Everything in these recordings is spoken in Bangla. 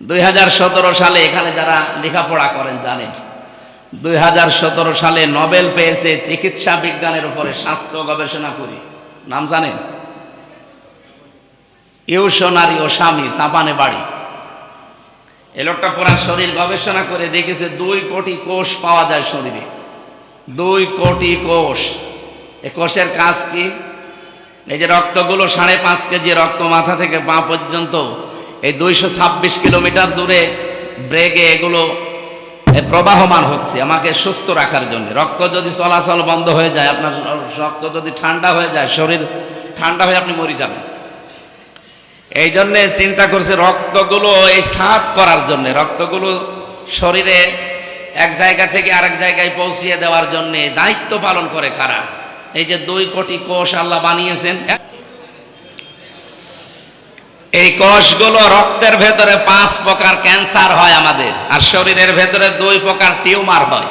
দুই হাজার সতেরো সালে এখানে যারা লেখাপড়া করেন জানেন। দুই হাজার সতেরো সালে নোবেল পেয়েছে চিকিৎসা বিজ্ঞানের উপরে স্বাস্থ্য গবেষণা করি। নাম জানেন? ইউশনারি ও স্বামী জাপানে বাড়ি। এ লোকটা পুরা শরীর গবেষণা করে দেখেছে দুই কোটি কোষ পাওয়া যায় শরীরে। দুই কোটি কোষ। এ কোষের কাজ কি? এই যে রক্তগুলো সাড়ে পাঁচ কেজি রক্ত মাথা থেকে পা পর্যন্ত এই দুইশো ছাব্বিশ কিলোমিটার দূরে ব্রেগে এগুলো প্রবাহমান হচ্ছে, আমাকে সুস্থ রাখার জন্য। রক্ত যদি চলাচল বন্ধ হয়ে যায়, আপনার রক্ত যদি ঠান্ডা হয়ে যায়, শরীর ঠান্ডা হয়ে আপনি মরে যাবেন। এই জন্যে চিন্তা করছে রক্তগুলো এই সাফ করার জন্য, রক্তগুলো শরীরে এক জায়গা থেকে আরেক জায়গায় পৌঁছিয়ে দেওয়ার জন্য দায়িত্ব পালন করে কারা? এই যে দুই কোটি কোষ আল্লাহ বানিয়েছেন এই কোষগুলো রক্তের ভেতরে পাঁচ প্রকার ক্যান্সার হয় আমাদের, আর শরীরের ভেতরে দুই প্রকার টিউমার হয়।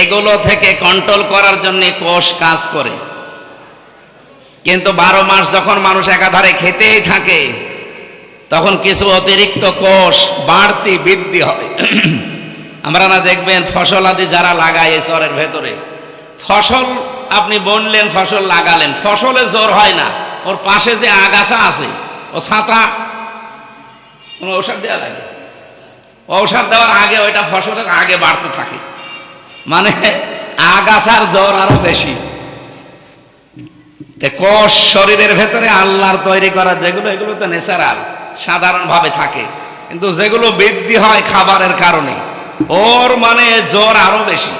এগুলো থেকে কন্ট্রোল করার জন্য কোষ কাজ করে। কিন্তু বারো মাস যখন মানুষ একাধারে খেতেই থাকে, তখন কিছু অতিরিক্ত কোষ বাড়তি বৃদ্ধি হয়। আমরা না দেখবেন ফসল আদি যারা লাগায় এই চরের ভেতরে, ফসল আপনি বনলেন, ফসল লাগালেন, ফসলে জোর হয় না, ওর পাশে যে আগাছা আছে ও ছাতা। কোনো ঔষধ দেওয়া লাগে? ঔষধ দেওয়ার আগে ওইটা ফসলের আগে বাড়তে থাকে। মানে আগাছার জ্বর আরও বেশি। কোষ শরীরের ভেতরে আল্লাহর তৈরি করা যেগুলো, এগুলো তো ন্যাচারাল সাধারণভাবে থাকে। কিন্তু যেগুলো বৃদ্ধি হয় খাবারের কারণে, ওর মানে জ্বর আরও বেশি।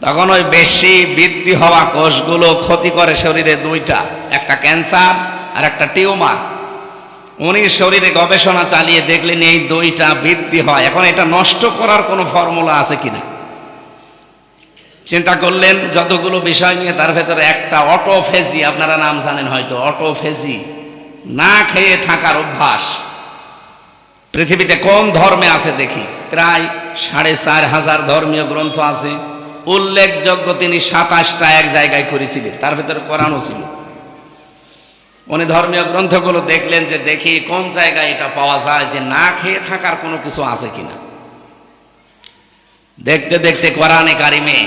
তখন ওই বেশি বৃদ্ধি হওয়া কোষগুলো ক্ষতি করে শরীরে দুইটা, একটা ক্যান্সার আর একটা টিউমার। উনি শরীরে গবেষণা চালিয়ে দেখলেন এই দুইটা বৃদ্ধি হয়। এখন এটা নষ্ট করার কোনো ফর্মুলা আছে কিনা? চিন্তা করলেন, যতগুলো বিষয় নিয়ে তার ভেতরে একটা অটোফেজি, আপনারা নাম জানেন হয়তো, অটোফেজি। না খেয়ে থাকার অভ্যাস। পৃথিবীতে কোন ধর্মে আছে দেখি? প্রায় সাড়ে চার হাজার ধর্মীয় গ্রন্থ আছে। উল্লেখযোগ্য তিনি সাতাশটা এক জায়গায় করেছিলেন। তার ভেতরে কোরআনও ছিল। উনি ধর্মীয় গ্রন্থগুলো দেখলেন যে দেখি কোন জায়গায় এটা পাওয়া যায় যে না খেয়ে থাকার কোনো কিছু আছে কিনা। দেখতে দেখতে কোরআনে কারিমে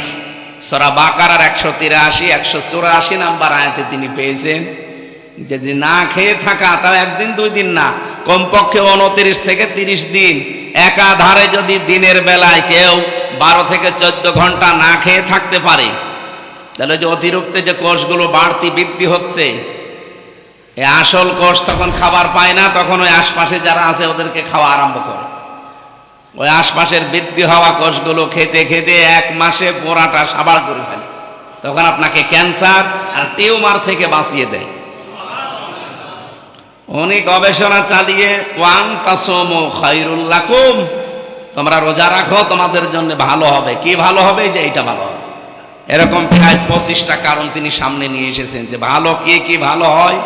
সরা বাকারার একশো তিরাশি, একশো চুরাশি নাম্বার আয়াতে তিনি পেয়েছেন যদি না খেয়ে থাকা তাও একদিন দুই দিন না, কমপক্ষে উনত্রিশ থেকে তিরিশ দিন। একাধারে যদি দিনের বেলায় কেউ বারো থেকে চোদ্দ ঘণ্টা না খেয়ে থাকতে পারে, তাহলে যে অতিরিক্ত যে কোষগুলো বাড়তি বৃদ্ধি হচ্ছে এই আসল কোষ তখন খাবার পায় না, তখন ওই আশপাশে যারা আছে ওদেরকে খাওয়া আরম্ভ করে। ওই আশপাশের বৃদ্ধি হওয়া কোষগুলো খেতে খেতে এক মাসে পোড়াটা সাবার করে ফেলে। তখন আপনাকে ক্যান্সার আর টিউমার থেকে বাঁচিয়ে দেয়। উনি গবেষণা চালিয়ে, ওয়ান তাসমো খাইরুল্লাকুম তোমরা রোজা রাখো, তোমাদের জন্য ভালো হবে। কি ভালো হবে? যে এইটা ভালো হবে। এরকম প্রায় পঁচিশটা কারণ তিনি সামনে নিয়ে এসেছেন যে ভালো কি কি ভালো হয়?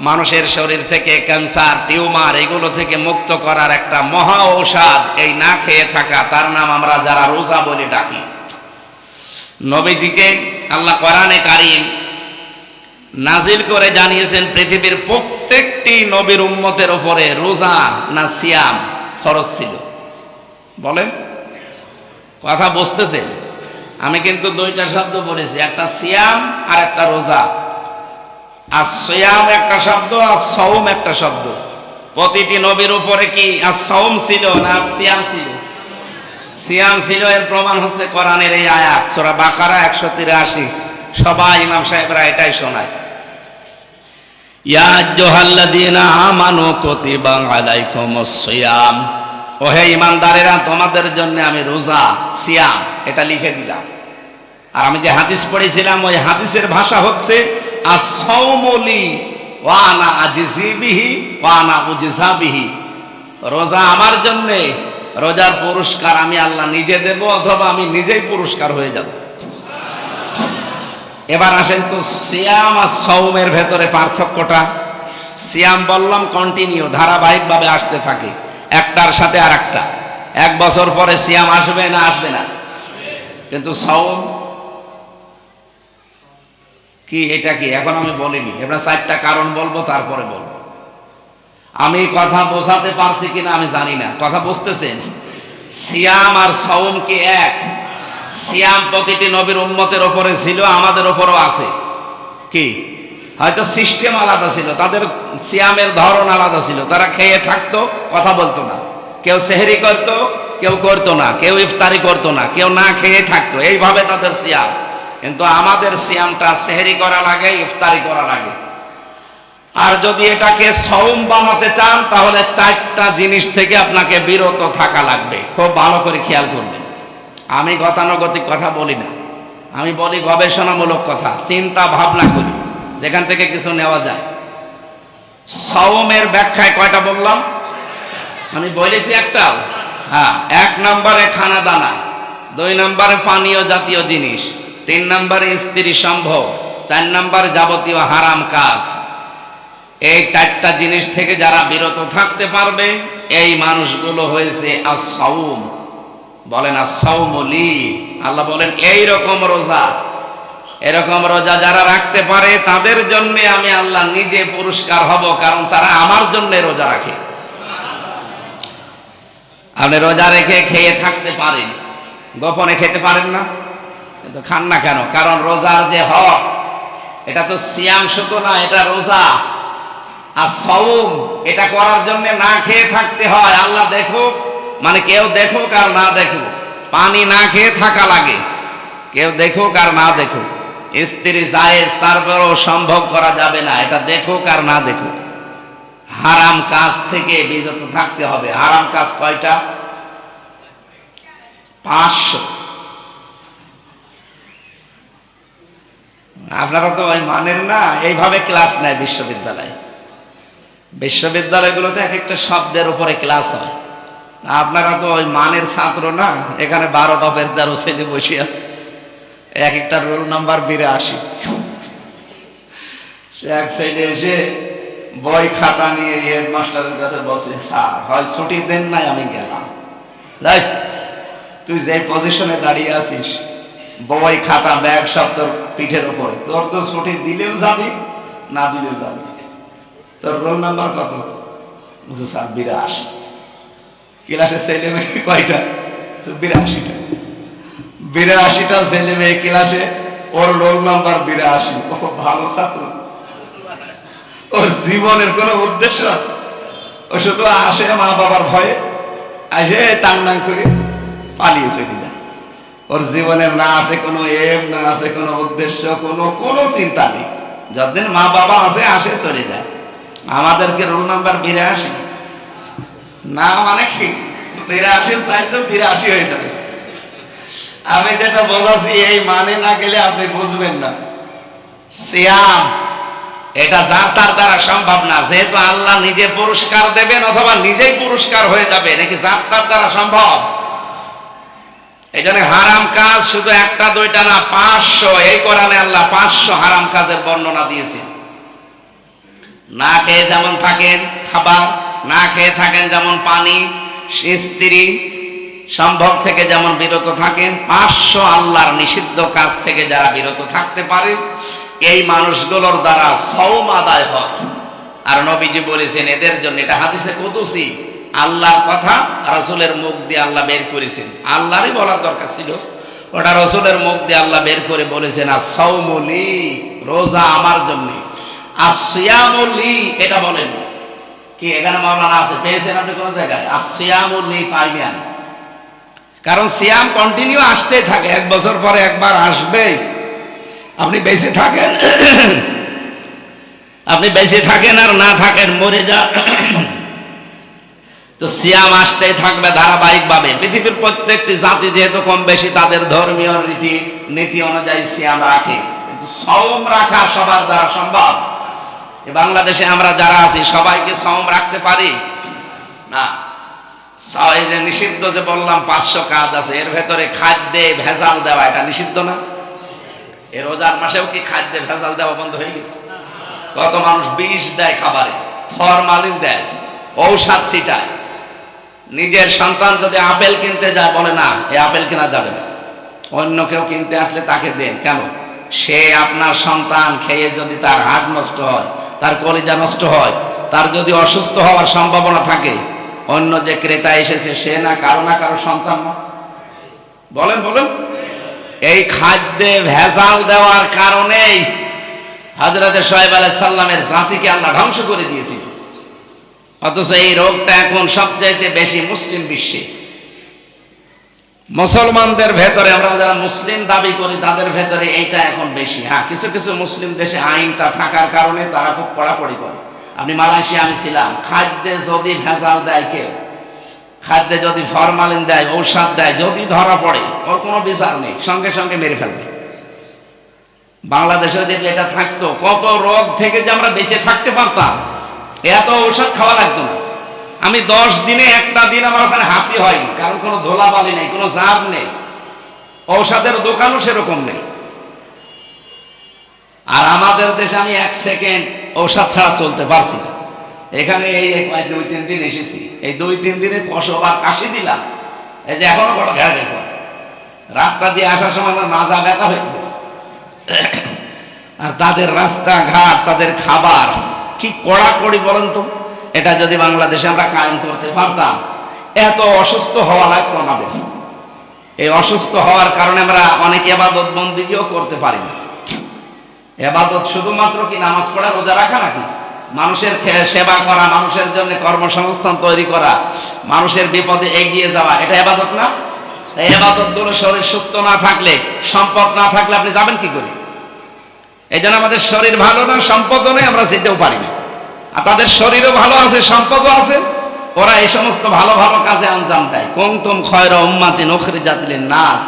মানুষের শরীর থেকে ক্যান্সার, টিউমার, এগুলো থেকে মুক্ত করার একটা মহা ঔষধ এই না খেয়ে থাকা, তার নাম আমরা যারা রোজা বলে ডাকি। নবীজিকে আল্লাহ কোরআনে কারিম নাজিল করে জানিয়েছেন, পৃথিবীর প্রত্যেকটি নবীর উম্মতের ওপরে রোজা না সিয়াম ফরজ ছিল। বলেন? কথা বুঝতেছেন? আমি কিন্তু দুইটা শব্দ বলেছি, একটা সিয়াম আর একটা রোজা। আর সিয়াম একটা শব্দ, আর সৌম একটা শব্দ। প্রতিটি নবীর উপরে কি আর সৌম ছিল না সিয়াম ছিল? সিয়াম ছিল এর প্রমাণ হচ্ছে কোরআনের এই আয়াত, সোরা বাকারা একশো তিরাশি। সবাই ইমাম সাহেবরা এটাই শোনায়। ইয়া জোহাল্লাদিনা আমানু কুতিবা আলাইকুমুস সিয়াম। ও হে ইমানদারেরা, তোমাদের জন্য আমি রোজা, সিয়াম, এটা লিখে দিলাম। আর আমি যে হাদিস পড়েছিলাম, ওই হাদিসের ভাষা হচ্ছে রোজা আমার জন্যে, রোজার পুরস্কার আমি আল্লাহ নিজে দেব অথবা আমি নিজেই পুরস্কার হয়ে যাব। এবার আসেন তো সিয়াম আর সৌমের ভেতরে পার্থক্যটা। সিয়াম বললাম কন্টিনিউ ধারাবাহিকভাবে আসতে থাকে, একটার সাথে আর একটা এক বছর পরে সিয়াম আসবে না আসবে না। কিন্তু সৌম কি, এটা কি? এখন আমি বলিনি। এবার চারটা কারণ বলব, তারপরে বলব। আমি কথা বোঝাতে পারছি কিনা আমি জানি না। কথা বুঝতেছেন? সিয়াম আর সওম কি এক? সিয়াম প্রতিটি নবীর উম্মতের ওপরে ছিল, আমাদের ওপরও আছে। কি? হয়তো সিস্টেম আলাদা ছিল, তাদের সিয়ামের ধরন আলাদা ছিল। তারা খেয়ে থাকতো, কথা বলতো না। কেউ সেহেরি করতো, কেউ করতো না। কেউ ইফতারি করতো না। কেউ না খেয়ে থাকতো। এইভাবে তাদের সিয়াম। কিন্তু আমাদের সিয়ামটা সেহেরি করা লাগে, ইফতারি করা লাগে। আর যদি এটাকে সৌম বানাতে চান, তাহলে চারটা জিনিস থেকে আপনাকে বিরত থাকা লাগবে। খুব ভালো করে খেয়াল করবেন। আমি গতানুগতিক কথা বলি না। আমি বলি গবেষণামূলক কথা, চিন্তা ভাবনা করি, যেখান থেকে কিছু নেওয়া যায়। সওমের ব্যাখ্যায় কয়টা বললাম? আমি বলেছি একটা। হ্যাঁ এক নম্বরে খানা দানা দুই নম্বরে পানীয় জাতীয় জিনিস। তিন নম্বরে স্ত্রী সম্ভব, চার নম্বরে যাবতীয় হারাম কাজ। এই চারটা জিনিস থেকে যারা বিরত থাকতে পারবে, এই মানুষগুলো হয়েছে আসাউম বলেন আসাউমলি আল্লাহ বলেন এই রকম রোজা। এরকম রোজা যারা রাখতে পারে, তাদের জন্য আমি আল্লাহ নিজে পুরস্কার হব, কারণ তারা আমার জন্য রোজা রাখে। আপনি রোজা রেখে খেয়ে থাকতে পারেন। গোপনে খেতে পারেন না? কিন্তু খান না কেন? কারণ রোজার যে হক, এটা তো সিয়াম শুধু না, এটা রোজা। আর সৌম এটা করার জন্য না খেয়ে থাকতে হয়। আল্লাহ দেখুক মানে কেউ দেখুক আর না দেখুক। পানি না খেয়ে থাকা লাগে। কেউ দেখুক আর না দেখুক। স্ত্রী জায়েজ, তারপরেও সম্ভব করা যাবে না। এটা দেখুক আর না দেখুক। হারাম কাজ থেকে বিরত থাকতে হবে। হারাম কাজ কয়টা? পাঁচশো। আপনারা তো ওই মানেন না, এইভাবে ক্লাস নেয় বিশ্ববিদ্যালয়। বিশ্ববিদ্যালয়গুলোতে এক একটা শব্দের উপরে ক্লাস হয়। আপনারা তো ওই মানের ছাত্র না, এখানে বারো বাপের তেরো ছেলে বসে আছে। এক একটা রোল নাম্বার বিরাশি। সে এক সাইডে এসে বই খাতা নিয়ে হেড মাস্টারের কাছে বসে, স্যার, হয় ছুটি দেন নাই, আমি গেলাম। তুই যে পজিশনে দাঁড়িয়ে আছিস বই খাতা ব্যাগ সব তোর পিঠের উপরে। তোর তো ছুটি দিলেও যাবি, না দিলেও যাবি। তোর রোল নাম্বার কত? বুঝছ স্যার, বিরাশি। ক্লাসে ছেলে মেয়ে কয়টা? বিরাশিটা। বিরাশিটা ছেলে মেয়ে ক্লাসে ওর রোল নাম্বার বিরাশি। ও ভালো ছাত্র। ওর জীবনের কোনো উদ্দেশ্য আছে। ও শুধু আসে মা বাবার ভয়ে, আসে টাং করে পালিয়ে চলে যায়। ওর জীবনের না আছে কোনো এম, না আছে কোনো উদ্দেশ্য, কোনো কোনো চিন্তা নেই। যতদিন মা বাবা আছে, আসে, চলে যায়। আমাদেরকে রোল নাম্বার বিরাশি। না মানে কি? বিরাশি চাই তো বিরাশি হয়ে যাবে। আমি যেটা বোঝাচ্ছি, এই মানে না গেলে আপনি বুঝবেন না। সিয়াম, এটা যার তার দ্বারা সম্ভব না। যেহেতু আল্লাহ নিজে পুরস্কার দেবেন অথবা নিজেই পুরস্কার হয়ে যাবে নাকি যার তার দ্বারা সম্ভব? এই জন্য হারাম কাজ শুধু একটা, দুইটা না, পাঁচশো। এই কোরআনে আল্লাহ পাঁচশো হারাম কাজের বর্ণনা দিয়েছে না খেয়ে যেমন থাকেন খাবার, না খেয়ে থাকেন যেমন পানি, স্ত্রী সম্ভব থেকে যেমন বিরত থাকেন, পাঁচশো আল্লাহর নিষিদ্ধ কাজ থেকে যারা বিরত থাকতে পারে, এই মানুষগুলোর দ্বারা সৌম আদায় হয়। আর নবীজি বলেছেন, এদের জন্য এটা হাদিসে কুদুসি। আল্লাহর কথা রসুলের মুখ দিয়ে আল্লাহ বের করেছেন। আল্লাহরই বলার দরকার ছিল। ওটা রসুলের মুখ দিয়ে আল্লাহ বের করে বলেছেন, আর সৌমলি রোজা আমার জন্য। আর সিয়ামলি এটা বলেন। কি, এখানে মাওলানা আছে? পেয়েছেন আপনি কোন জায়গায়? আর সিয়ামলি পাইবেন কারণ সিয়াম কন্টিনিউ আসতেই থাকে, এক বছর পরে একবার আসবে আপনি বেঁচে থাকেন, আপনি বেঁচে থাকেন আর না থাকেন, মরে যা। তো সিয়াম আসতেই থাকবে ধারাবাহিকভাবে। পৃথিবীর প্রত্যেকটি জাতি যেহেতু কম বেশি তাদের ধর্মীয় রীতি, নীতি অনুযায়ী সিয়াম রাখে। কিন্তু সম রাখা সবার দ্বারা সম্ভব। বাংলাদেশে আমরা যারা আছি, সবাইকে সম রাখতে পারি? না। এই যে নিষিদ্ধ যে বললাম, পাঁচশো কাজ আছে, এর ভেতরে খাদ্যে ভেজাল দেওয়া, এটা নিষিদ্ধ না? এ রোজার মাসেও কি খাদ্যে ভেজাল দেওয়া বন্ধ হয়ে গেছে? কত মানুষ বিষ দেয় খাবারে, ফরমালিন দেয়, ঔষধ ছিটায়। নিজের সন্তান যদি আপেল কিনতে যায়, বলে না, এ আপেল কেনা যাবে না। অন্য কেউ কিনতে আসলে তাকে দেন। কেন? সে আপনার সন্তান খেয়ে যদি তার হাট নষ্ট হয়, তার কলিজা নষ্ট হয়, তার যদি অসুস্থ হওয়ার সম্ভাবনা থাকে, অন্য যে ক্রেতা এসেছে, সে না কারও না কারও সন্তান না? বলেন বলেন। এই খাদ্যে ভেজাল দেওয়ার কারণেই হজরতে সোহেব আলাই সাল্লামের জাতিকে আল্লাহ ধ্বংস করে দিয়েছিল। অথচ এই রোগটা এখন সবচাইতে বেশি মুসলিম বিশ্বে। মুসলমানদের ভেতরে আমরা যারা মুসলিম দাবি করি, তাদের ভেতরে এইটা এখন বেশি। হ্যাঁ কিছু কিছু মুসলিম দেশে আইনটা থাকার কারণে তারা খুব কড়াকড়ি করে। আপনি মালয়েশিয়া আমি ছিলাম, খাদ্যে যদি ভেজাল দেয় কেউ, খাদ্যে যদি ফরমালিন দেয়, ঔষধ দেয়, যদি ধরা পড়ে, ওর কোনো বিচার নেই, সঙ্গে সঙ্গে মেরে ফেলবে। বাংলাদেশে যদি এটা থাকতো। কত রোগ থেকে যে আমরা বেঁচে থাকতে পারতাম এত ঔষধ খাওয়া লাগতো না। আমি দশ দিনে একটা দিন আমার ওখানে হাসি হয়নি। কারণ কোনো ধোলাবালি নেই, কোনো জার নেই। ঔষধের দোকানও সেরকম নেই। আর আমাদের দেশে আমি এক সেকেন্ড ঔষধ ছাড়া চলতে পারছি না। এখানে এই এক দুই তিন দিন এসেছি। এই দুই তিন দিনে কষব আর কাশি দিলাম। এই যে এখনও বড় দেখো রাস্তা দিয়ে আসার সময় আমার মাজা ব্যথা হয়ে গেছে। আর তাদের রাস্তাঘাট, তাদের খাবার কি কড়াকড়ি বলেন তো? এটা যদি বাংলাদেশে আমরা কায়েম করতে পারতাম, এত অসুস্থ হওয়া লাগতো আমাদের। এই অসুস্থ হওয়ার কারণে আমরা অনেক এবাদত বন্দিকেও করতে পারি না। এবাদত শুধুমাত্র কি নামাজ পড়া, রোজা রাখা নাকি? মানুষের সেবা করা, মানুষের জন্য কর্মসংস্থান তৈরি করা, মানুষের বিপদে এগিয়ে যাওয়া, এটা এবাদত না? এবাদতগুলো শরীর সুস্থ না থাকলে, সম্পদ না থাকলে আপনি যাবেন কি করে? এই জন্য আমাদের শরীর ভালো না, সম্পদও নেই, আমরা যেতেও পারি না। আর তাদের শরীরও ভালো আছে, সম্পদও আছে। ওরা এই সমস্ত ভালো ভালো কাজে আঞ্জাম দেয়। কুমতুম খয়রা উম্মাতি নখরি জাতিলেন নাস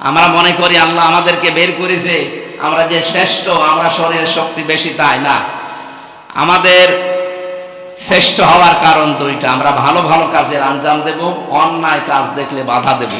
আমরা মনে করি আল্লাহ আমাদেরকে বের করেছে। আমরা যে শ্রেষ্ঠ, আমরা শরীরের শক্তি বেশি তাই না। আমাদের শ্রেষ্ঠ হওয়ার কারণ দুইটা। আমরা ভালো ভালো কাজের আঞ্জাম দেব, অন্যায় কাজ দেখলে বাধা দেব।